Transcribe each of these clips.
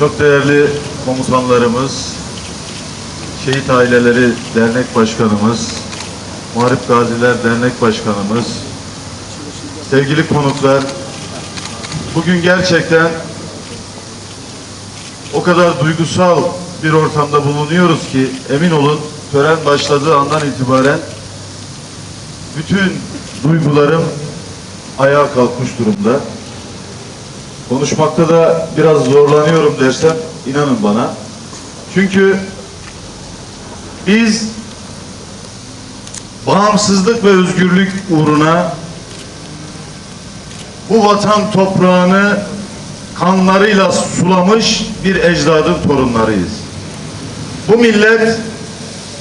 Çok değerli komutanlarımız, Şehit Aileleri Dernek Başkanımız, Muharip Gaziler Dernek Başkanımız, sevgili konuklar, bugün gerçekten o kadar duygusal bir ortamda bulunuyoruz ki emin olun tören başladığı andan itibaren bütün duygularım ayağa kalkmış durumda. Konuşmakta da biraz zorlanıyorum dersem inanın bana. Çünkü biz bağımsızlık ve özgürlük uğruna bu vatan toprağını kanlarıyla sulamış bir ecdadın torunlarıyız. Bu millet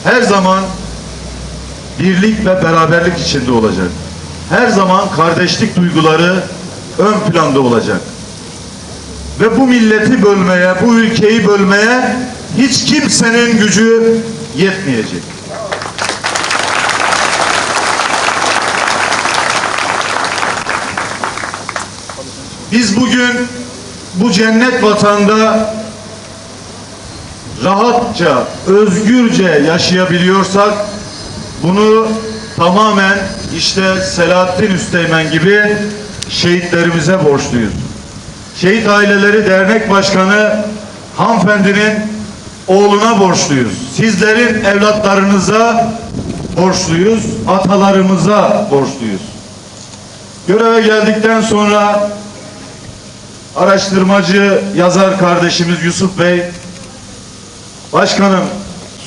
her zaman birlik ve beraberlik içinde olacak. Her zaman kardeşlik duyguları ön planda olacak. Ve bu milleti bölmeye, bu ülkeyi bölmeye hiç kimsenin gücü yetmeyecek. Biz bugün bu cennet vatanda rahatça, özgürce yaşayabiliyorsak bunu tamamen işte Selahattin Üsteğmen gibi şehitlerimize borçluyuz. Şehit Aileleri Dernek Başkanı hanımefendinin oğluna borçluyuz. Sizlerin evlatlarınıza borçluyuz, atalarımıza borçluyuz. Göreve geldikten sonra araştırmacı, yazar kardeşimiz Yusuf Bey, başkanım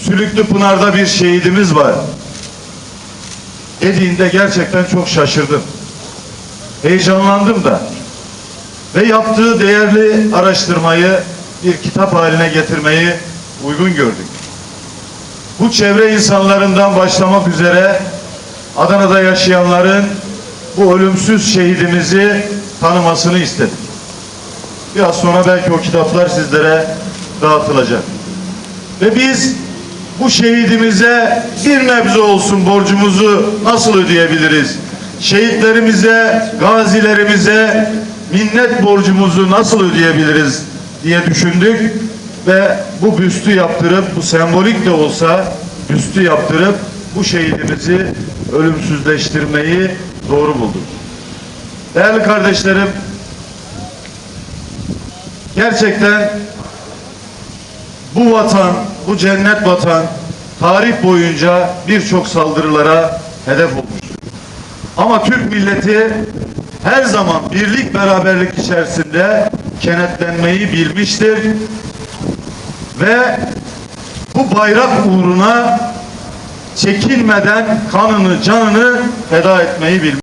Sülüklü Pınar'da bir şehidimiz var. Dediğinde gerçekten çok şaşırdım. Heyecanlandım da. Ve yaptığı değerli araştırmayı bir kitap haline getirmeyi uygun gördük. Bu çevre insanlarından başlamak üzere Adana'da yaşayanların bu ölümsüz şehidimizi tanımasını istedik. Biraz sonra belki o kitaplar sizlere dağıtılacak. Ve biz bu şehidimize bir nebze olsun borcumuzu nasıl ödeyebiliriz? Şehitlerimize, gazilerimize minnet borcumuzu nasıl ödeyebiliriz diye düşündük ve bu büstü yaptırıp bu sembolik de olsa büstü yaptırıp bu şehidimizi ölümsüzleştirmeyi doğru bulduk. Değerli kardeşlerim gerçekten bu vatan, bu cennet vatan tarih boyunca birçok saldırılara hedef olmuştur. Ama Türk milleti her zaman birlik beraberlik içerisinde kenetlenmeyi bilmiştir ve bu bayrak uğruna çekinmeden kanını canını feda etmeyi bilmiştir.